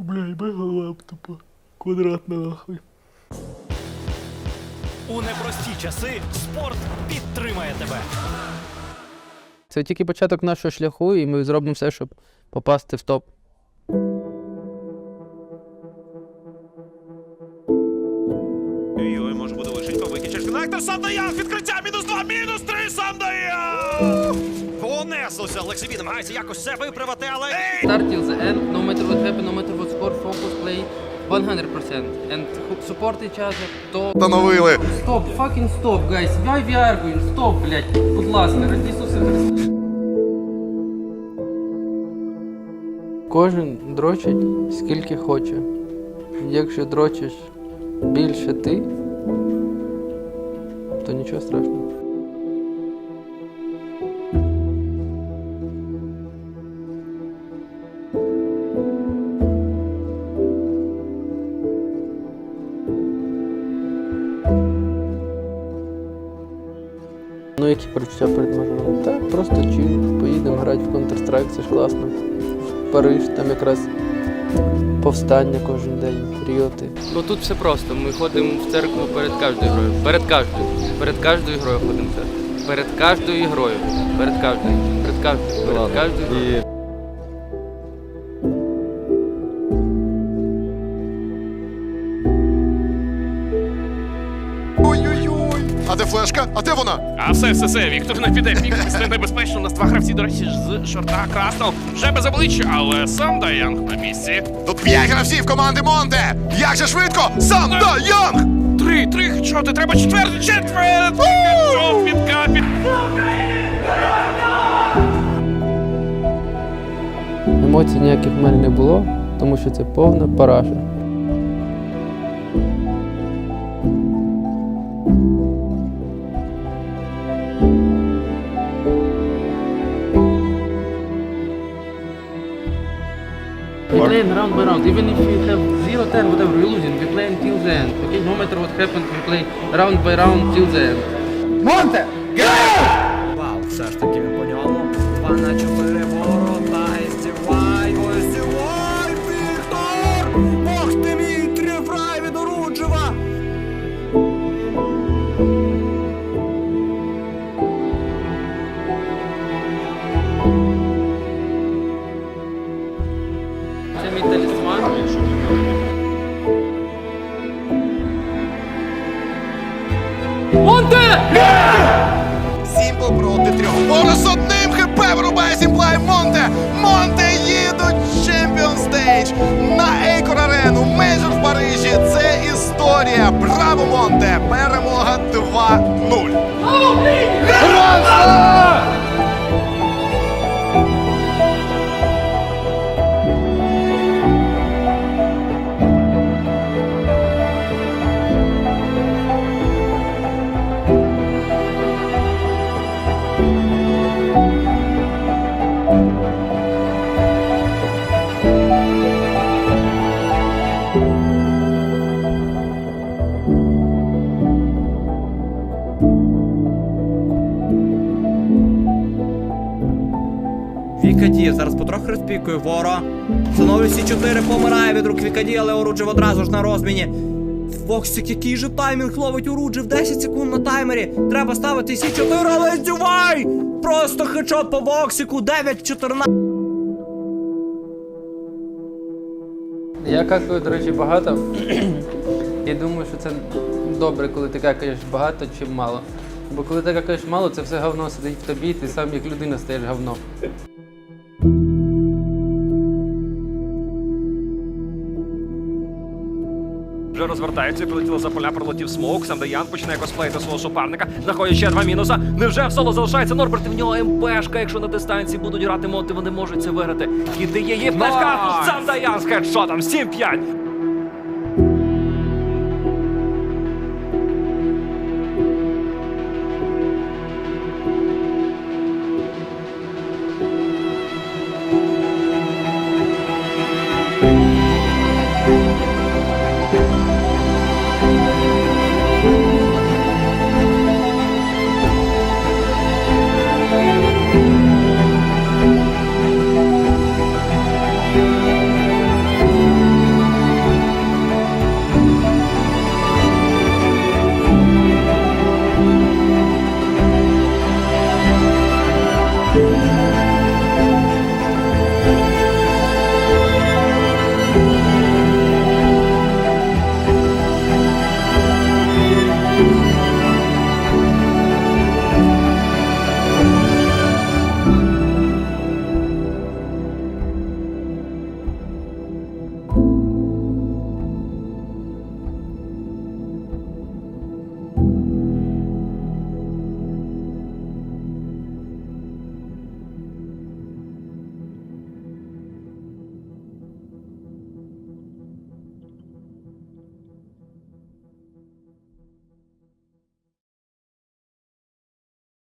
Бля, мега лаптопа. Квадратна нахуй. У непрості часи спорт підтримає тебе. Це тільки початок нашого шляху, і ми зробимо все, щоб попасти в топ. Ой, може буде лишить побиті через коннектор. Сам Даян, відкриття, мінус два, мінус три, сам Даян! Понеслося, Лексибі намагається якось це виправити, але... Start till the end, no matter what happen, no matter what score, focus, play 100%. And support each other. То... Встановили. Стоп, fucking stop, guys. Why we arguing? Стоп, блядь. Будь ласка, ради Ісуса Христа. Кожен дрочить скільки хоче. Якщо дрочиш більше ти, то нічого страшного. Ну, які почуття перед мажором? Так, просто чил, поїдемо грати в Counter-Strike, це ж класно. В Париж, там якраз повстання кожен день, ріоти. Бо тут все просто. Ми ходимо в церкву перед кожною грою. Перед кожною. Перед кожною грою ходимо в церкву. Перед кожною грою. Перед кожною. Перед кожною. Перед кожною. І... флешка? А де вона? А все, все, все, Віктор не піде, Віктор це небезпечно. У нас два гравці, до речі, з шорта красного. Вже без обличчя, але сам Даян на місці. Тут п'ять гравців команди Монте. Як же швидко? Сам да Янг! Три, три хедшоти, треба четвертий, четвертий! Від капі. Емоцій ніяких в мене не було, тому що це повна параша. we playing round by round. Even if you have zero turn, whatever, we're losing. we play until till the end. Okay, no matter what happens, we play round by round till the end. Monte! Талісман. Сімпл проти трьох. Борис одним хп вирубає Сімплай Монте. Монте їдуть в Champions Stage на Ейкор Арену. Мейджор в Парижі. Це історія. Браво, Монте! Перемога 2-0. Вікадієв зараз потроху розпікує Воро. Становить всі чотири, помирає від рук Вікадії, але Оруджев одразу ж на розміні. Фоксик, який же таймінг ловить Оруджев, 10 секунд на таймері. Треба ставити всі 4, але здівай! Просто хедшот по Воксику, 9-14. Я какаю, до речі, багато. І думаю, що це добре, коли ти какаєш багато чи мало. Бо коли ти какаєш мало, це все говно сидить в тобі, і ти сам як людина стаєш говно. Вже розвертається, прилетіло за поля, пролетів смоук. Сам Деян починає косплеїти свого суперника. Знаходять ще два мінуса. Невже в соло залишається Норберт? В нього МПшка. Якщо на дистанції будуть грати моти, вони можуть це виграти. Кіди її флешка. Сам Даян з хедшотом. 7-5.